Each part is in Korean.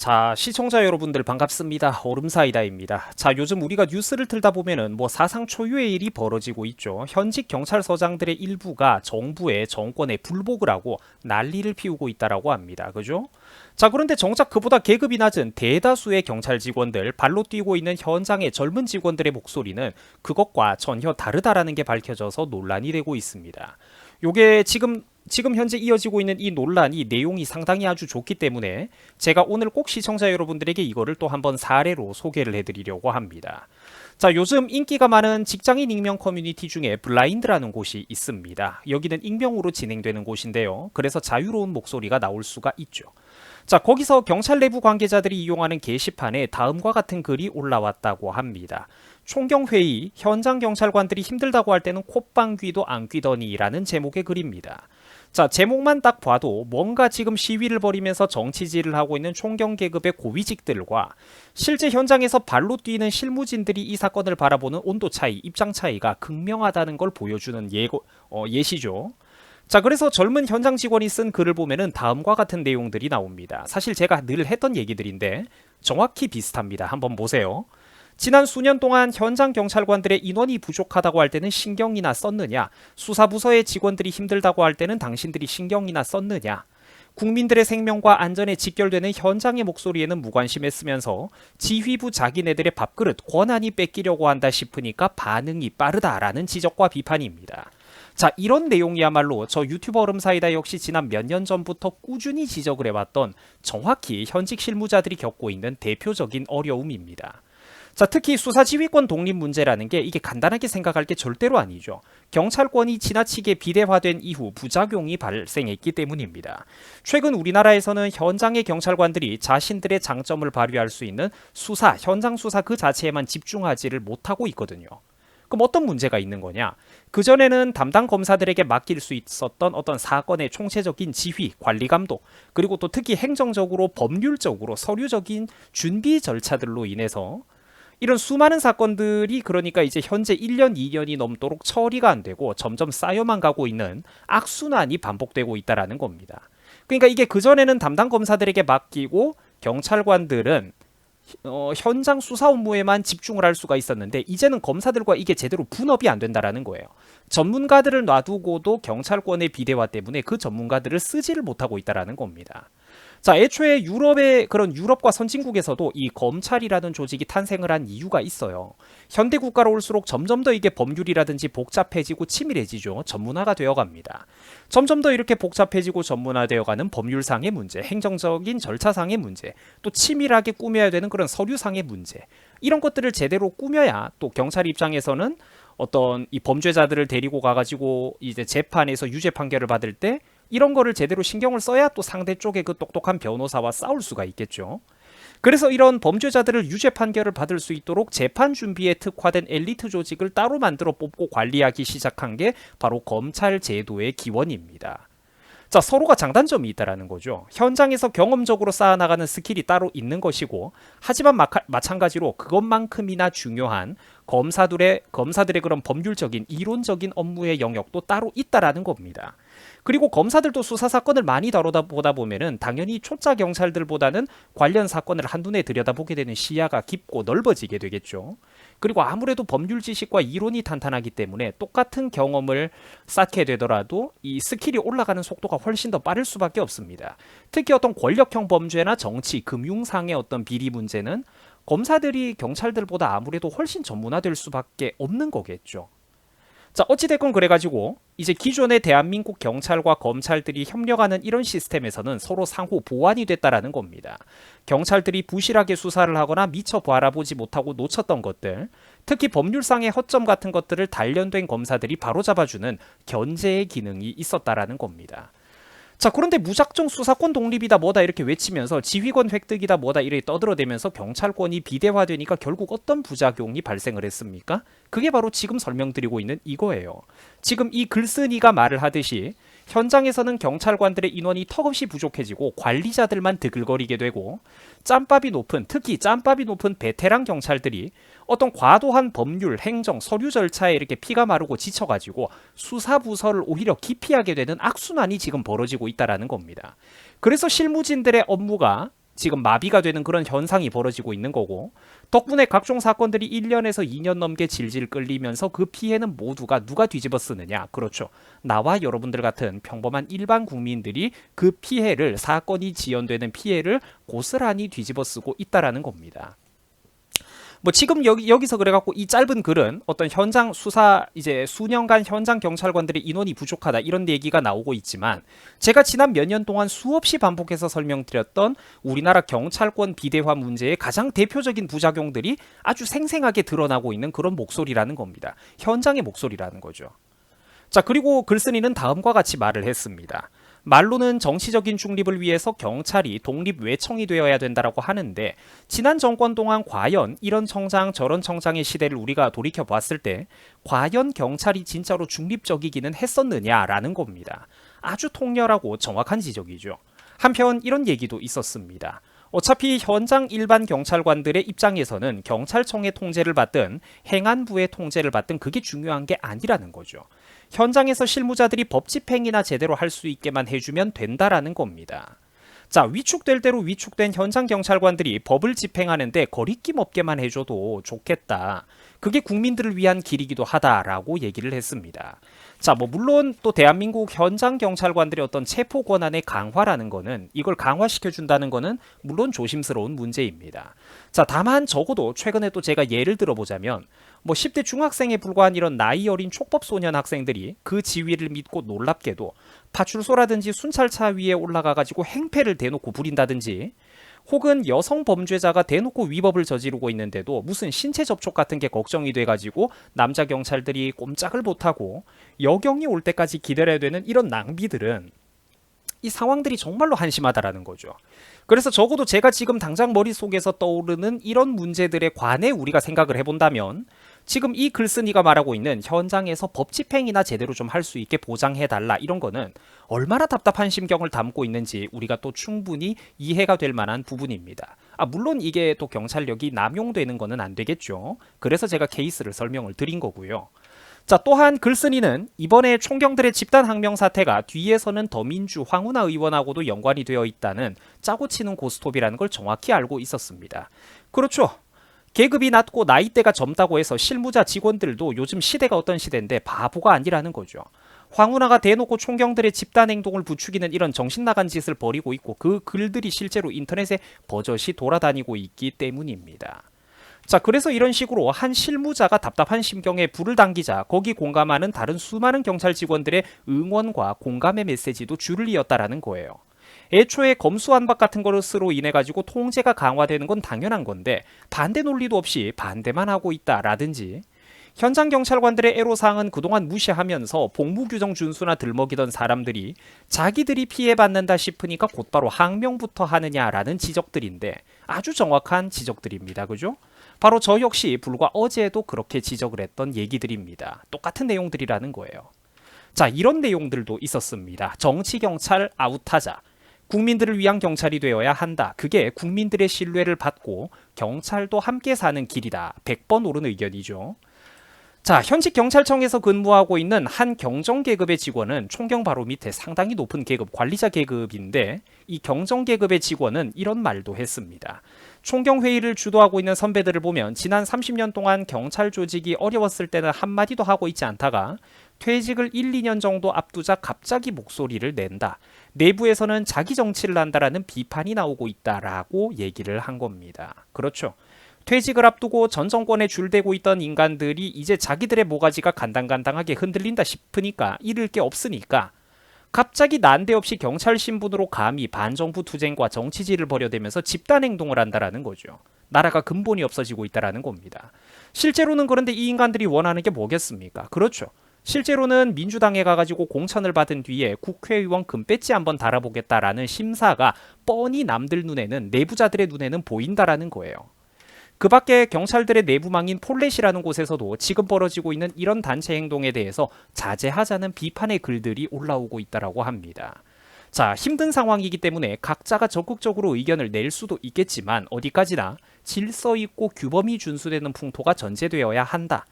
자, 시청자 여러분들 반갑습니다. 얼음사이다입니다. 자, 요즘 우리가 뉴스를 틀다 보면은 뭐 사상 초유의 일이 벌어지고 있죠. 현직 경찰서장들의 일부가 정부의 정권에 불복을 하고 난리를 피우고 있다라고 합니다. 그죠? 자, 그런데 정작 그보다 계급이 낮은 대다수의 경찰 직원들, 발로 뛰고 있는 현장의 젊은 직원들의 목소리는 그것과 전혀 다르다라는 게 밝혀져서 논란이 되고 있습니다. 요게 지금 지금 현재 이어지고 있는 이 논란이 내용이 상당히 아주 좋기 때문에 제가 오늘 꼭 시청자 여러분들에게 이거를 또 한번 사례로 소개를 해드리려고 합니다. 자, 요즘 인기가 많은 직장인 익명 커뮤니티 중에 블라인드라는 곳이 있습니다. 여기는 익명으로 진행되는 곳인데요. 그래서 자유로운 목소리가 나올 수가 있죠. 자, 거기서 경찰 내부 관계자들이 이용하는 게시판에 다음과 같은 글이 올라왔다고 합니다. 총경회의, 현장 경찰관들이 힘들다고 할 때는 콧방 귀도 안 귀더니라는 제목의 글입니다. 자, 제목만 딱 봐도 뭔가 지금 시위를 벌이면서 정치질을 하고 있는 총경 계급의 고위직들과 실제 현장에서 발로 뛰는 실무진들이 이 사건을 바라보는 온도 차이, 입장 차이가 극명하다는 걸 보여주는 예고, 어, 예시죠. 자, 그래서 젊은 현장 직원이 쓴 글을 보면은 다음과 같은 내용들이 나옵니다. 사실 제가 늘 했던 얘기들인데 정확히 비슷합니다. 한번 보세요. 지난 수년 동안 현장 경찰관들의 인원이 부족하다고 할 때는 신경이나 썼느냐? 수사부서의 직원들이 힘들다고 할 때는 당신들이 신경이나 썼느냐? 국민들의 생명과 안전에 직결되는 현장의 목소리에는 무관심했으면서 지휘부 자기네들의 밥그릇 권한이 뺏기려고 한다 싶으니까 반응이 빠르다라는 지적과 비판입니다. 자, 이런 내용이야말로 저 유튜버 얼음사이다 역시 지난 몇 년 전부터 꾸준히 지적을 해왔던 정확히 현직 실무자들이 겪고 있는 대표적인 어려움입니다. 자, 특히 수사 지휘권 독립 문제라는 게 이게 간단하게 생각할 게 절대로 아니죠. 경찰권이 지나치게 비대화된 이후 부작용이 발생했기 때문입니다. 최근 우리나라에서는 현장의 경찰관들이 자신들의 장점을 발휘할 수 있는 수사, 현장 수사 그 자체에만 집중하지를 못하고 있거든요. 그럼 어떤 문제가 있는 거냐? 그전에는 담당 검사들에게 맡길 수 있었던 어떤 사건의 총체적인 지휘, 관리 감독, 그리고 또 특히 행정적으로 법률적으로 서류적인 준비 절차들로 인해서 이런 수많은 사건들이 그러니까 이제 현재 1년, 2년이 넘도록 처리가 안 되고 점점 쌓여만 가고 있는 악순환이 반복되고 있다라는 겁니다. 그러니까 이게 그전에는 담당 검사들에게 맡기고 경찰관들은 어, 현장 수사 업무에만 집중을 할 수가 있었는데 이제는 검사들과 이게 제대로 분업이 안 된다라는 거예요. 전문가들을 놔두고도 경찰권의 비대화 때문에 그 전문가들을 쓰지를 못하고 있다라는 겁니다. 자, 애초에 유럽의 그런 유럽과 선진국에서도 이 검찰이라는 조직이 탄생을 한 이유가 있어요. 현대 국가로 올수록 점점 더 이게 법률이라든지 복잡해지고 치밀해지죠. 전문화가 되어 갑니다. 점점 더 이렇게 복잡해지고 전문화되어 가는 법률상의 문제, 행정적인 절차상의 문제, 또 치밀하게 꾸며야 되는 그런 서류상의 문제. 이런 것들을 제대로 꾸며야 또 경찰 입장에서는 어떤 이 범죄자들을 데리고 가가지고 이제 재판에서 유죄 판결을 받을 때 이런 거를 제대로 신경을 써야 또 상대 쪽의 그 똑똑한 변호사와 싸울 수가 있겠죠. 그래서 이런 범죄자들을 유죄 판결을 받을 수 있도록 재판 준비에 특화된 엘리트 조직을 따로 만들어 뽑고 관리하기 시작한 게 바로 검찰 제도의 기원입니다. 자, 서로가 장단점이 있다라는 거죠. 현장에서 경험적으로 쌓아나가는 스킬이 따로 있는 것이고, 하지만 마카, 마찬가지로 그것만큼이나 중요한 검사들의 검사들의 그런 법률적인 이론적인 업무의 영역도 따로 있다라는 겁니다. 그리고 검사들도 수사 사건을 많이 다루다 보다 보면은 당연히 초짜 경찰들보다는 관련 사건을 한눈에 들여다보게 되는 시야가 깊고 넓어지게 되겠죠. 그리고 아무래도 법률 지식과 이론이 탄탄하기 때문에 똑같은 경험을 쌓게 되더라도 이 스킬이 올라가는 속도가 훨씬 더 빠를 수밖에 없습니다. 특히 어떤 권력형 범죄나 정치, 금융상의 어떤 비리 문제는 검사들이 경찰들보다 아무래도 훨씬 전문화될 수밖에 없는 거겠죠. 자, 어찌됐건 그래가지고 이제 기존의 대한민국 경찰과 검찰들이 협력하는 이런 시스템에서는 서로 상호 보완이 됐다라는 겁니다. 경찰들이 부실하게 수사를 하거나 미처 바라보지 못하고 놓쳤던 것들, 특히 법률상의 허점 같은 것들을 단련된 검사들이 바로잡아주는 견제의 기능이 있었다라는 겁니다. 자 그런데 무작정 수사권 독립이다 뭐다 이렇게 외치면서 지휘권 획득이다 뭐다 이렇게 떠들어대면서 경찰권이 비대화되니까 결국 어떤 부작용이 발생을 했습니까? 그게 바로 지금 설명드리고 있는 이거예요. 지금 이 글쓴이가 말을 하듯이 현장에서는 경찰관들의 인원이 턱없이 부족해지고 관리자들만 드글거리게 되고 짬밥이 높은 특히 짬밥이 높은 베테랑 경찰들이 어떤 과도한 법률, 행정, 서류 절차에 이렇게 피가 마르고 지쳐가지고 수사 부서를 오히려 기피하게 되는 악순환이 지금 벌어지고 있다라는 겁니다. 그래서 실무진들의 업무가 지금 마비가 되는 그런 현상이 벌어지고 있는 거고 덕분에 각종 사건들이 1년에서 2년 넘게 질질 끌리면서 그 피해는 모두가 누가 뒤집어 쓰느냐 그렇죠 나와 여러분들 같은 평범한 일반 국민들이 그 피해를 사건이 지연되는 피해를 고스란히 뒤집어 쓰고 있다라는 겁니다. 뭐 지금 여기 여기서 그래갖고 이 짧은 글은 어떤 현장 수사 이제 수년간 현장 경찰관들의 인원이 부족하다 이런 얘기가 나오고 있지만 제가 지난 몇 년 동안 수없이 반복해서 설명드렸던 우리나라 경찰권 비대화 문제의 가장 대표적인 부작용들이 아주 생생하게 드러나고 있는 그런 목소리라는 겁니다. 현장의 목소리라는 거죠. 자 그리고 글쓴이는 다음과 같이 말을 했습니다. 말로는 정치적인 중립을 위해서 경찰이 독립 외청이 되어야 된다라고 하는데 지난 정권 동안 과연 이런 청장 저런 청장의 시대를 우리가 돌이켜 봤을 때 과연 경찰이 진짜로 중립적이기는 했었느냐라는 겁니다. 아주 통렬하고 정확한 지적이죠. 한편 이런 얘기도 있었습니다. 어차피 현장 일반 경찰관들의 입장에서는 경찰청의 통제를 받든 행안부의 통제를 받든 그게 중요한 게 아니라는 거죠. 현장에서 실무자들이 법 집행이나 제대로 할 수 있게만 해주면 된다라는 겁니다. 자, 위축될 대로 위축된 현장 경찰관들이 법을 집행하는데 거리낌 없게만 해줘도 좋겠다. 그게 국민들을 위한 길이기도 하다라고 얘기를 했습니다. 자, 뭐 물론 또 대한민국 현장 경찰관들의 어떤 체포 권한의 강화라는 거는 이걸 강화시켜 준다는 거는 물론 조심스러운 문제입니다. 자, 다만 적어도 최근에 또 제가 예를 들어 보자면 뭐 10대 중학생에 불과한 이런 나이 어린 촉법 소년 학생들이 그 지위를 믿고 놀랍게도 파출소라든지 순찰차 위에 올라가 가지고 행패를 대놓고 부린다든지 혹은 여성 범죄자가 대놓고 위법을 저지르고 있는데도 무슨 신체 접촉 같은 게 걱정이 돼가지고 남자 경찰들이 꼼짝을 못하고 여경이 올 때까지 기다려야 되는 이런 낭비들은 이 상황들이 정말로 한심하다라는 거죠. 그래서 적어도 제가 지금 당장 머릿속에서 떠오르는 이런 문제들에 관해 우리가 생각을 해본다면 지금 이 글쓴이가 말하고 있는 현장에서 법 집행이나 제대로 좀 할 수 있게 보장해달라 이런 거는 얼마나 답답한 심경을 담고 있는지 우리가 또 충분히 이해가 될 만한 부분입니다. 아, 물론 이게 또 경찰력이 남용되는 거는 안 되겠죠. 그래서 제가 케이스를 설명을 드린 거고요. 자, 또한 글쓴이는 이번에 총경들의 집단 항명 사태가 뒤에서는 더민주 황운하 의원하고도 연관이 되어 있다는 짜고 치는 고스톱이라는 걸 정확히 알고 있었습니다. 그렇죠. 계급이 낮고 나이대가 젊다고 해서 실무자 직원들도 요즘 시대가 어떤 시대인데 바보가 아니라는 거죠. 황운하가 대놓고 총경들의 집단 행동을 부추기는 이런 정신 나간 짓을 벌이고 있고 그 글들이 실제로 인터넷에 버젓이 돌아다니고 있기 때문입니다. 자, 그래서 이런 식으로 한 실무자가 답답한 심경에 불을 당기자 거기 공감하는 다른 수많은 경찰 직원들의 응원과 공감의 메시지도 줄을 이었다라는 거예요. 애초에 검수완박 같은 것으로 인해 가지고 통제가 강화되는 건 당연한 건데 반대 논리도 없이 반대만 하고 있다라든지 현장 경찰관들의 애로사항은 그동안 무시하면서 복무 규정 준수나 들먹이던 사람들이 자기들이 피해받는다 싶으니까 곧바로 항명부터 하느냐라는 지적들인데 아주 정확한 지적들입니다. 그죠? 바로 저 역시 불과 어제도 그렇게 지적을 했던 얘기들입니다. 똑같은 내용들이라는 거예요. 자, 이런 내용들도 있었습니다. 정치 경찰 아웃하자. 국민들을 위한 경찰이 되어야 한다. 그게 국민들의 신뢰를 받고 경찰도 함께 사는 길이다. 100번 옳은 의견이죠. 자, 현직 경찰청에서 근무하고 있는 한 경정 계급의 직원은 총경 바로 밑에 상당히 높은 계급 관리자 계급인데 이 경정 계급의 직원은 이런 말도 했습니다. 총경 회의를 주도하고 있는 선배들을 보면 지난 30년 동안 경찰 조직이 어려웠을 때는 한마디도 하고 있지 않다가 퇴직을 1, 2년 정도 앞두자 갑자기 목소리를 낸다. 내부에서는 자기 정치를 한다라는 비판이 나오고 있다라고 얘기를 한 겁니다. 그렇죠. 퇴직을 앞두고 전 정권에 줄대고 있던 인간들이 이제 자기들의 모가지가 간당간당하게 흔들린다 싶으니까 잃을 게 없으니까 갑자기 난데없이 경찰 신분으로 감히 반정부 투쟁과 정치질을 벌여대면서 집단 행동을 한다라는 거죠. 나라가 근본이 없어지고 있다라는 겁니다. 실제로는 그런데 이 인간들이 원하는 게 뭐겠습니까? 그렇죠. 실제로는 민주당에 가가지고 공천을 받은 뒤에 국회의원 금배지 한번 달아보겠다라는 심사가 뻔히 남들 눈에는 내부자들의 눈에는 보인다라는 거예요. 그 밖에 경찰들의 내부망인 폴렛이라는 곳에서도 지금 벌어지고 있는 이런 단체 행동에 대해서 자제하자는 비판의 글들이 올라오고 있다라고 합니다. 자, 힘든 상황이기 때문에 각자가 적극적으로 의견을 낼 수도 있겠지만 어디까지나 질서 있고 규범이 준수되는 풍토가 전제되어야 한다.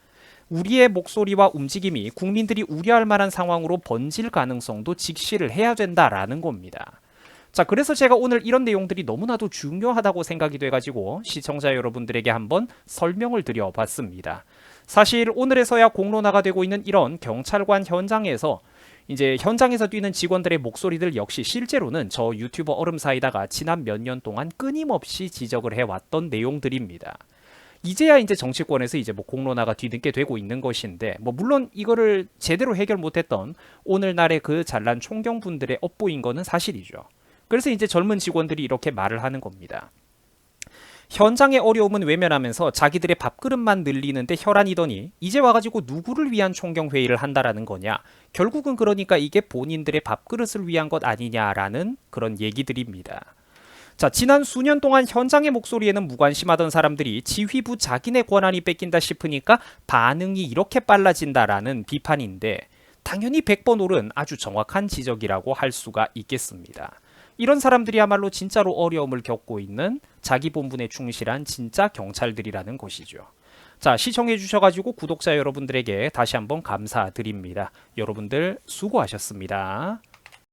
우리의 목소리와 움직임이 국민들이 우려할 만한 상황으로 번질 가능성도 직시를 해야 된다라는 겁니다. 자, 그래서 제가 오늘 이런 내용들이 너무나도 중요하다고 생각이 돼가지고 시청자 여러분들에게 한번 설명을 드려봤습니다. 사실 오늘에서야 공론화가 되고 있는 이런 경찰관 현장에서 이제 현장에서 뛰는 직원들의 목소리들 역시 실제로는 저 유튜버 얼음 사이다가 지난 몇 년 동안 끊임없이 지적을 해왔던 내용들입니다. 이제야 이제 정치권에서 이제 뭐 공론화가 뒤늦게 되고 있는 것인데 뭐 물론 이거를 제대로 해결 못했던 오늘날의 그 잘난 총경분들의 업보인 거는 사실이죠. 그래서 이제 젊은 직원들이 이렇게 말을 하는 겁니다. 현장의 어려움은 외면하면서 자기들의 밥그릇만 늘리는데 혈안이더니 이제 와가지고 누구를 위한 총경회의를 한다라는 거냐. 결국은 그러니까 이게 본인들의 밥그릇을 위한 것 아니냐라는 그런 얘기들입니다. 자, 지난 수년 동안 현장의 목소리에는 무관심하던 사람들이 지휘부 자기네 권한이 뺏긴다 싶으니까 반응이 이렇게 빨라진다라는 비판인데 당연히 100번 옳은 아주 정확한 지적이라고 할 수가 있겠습니다. 이런 사람들이야말로 진짜로 어려움을 겪고 있는 자기 본분에 충실한 진짜 경찰들이라는 것이죠. 자, 시청해 주셔가지고 구독자 여러분들에게 다시 한번 감사드립니다. 여러분들 수고하셨습니다.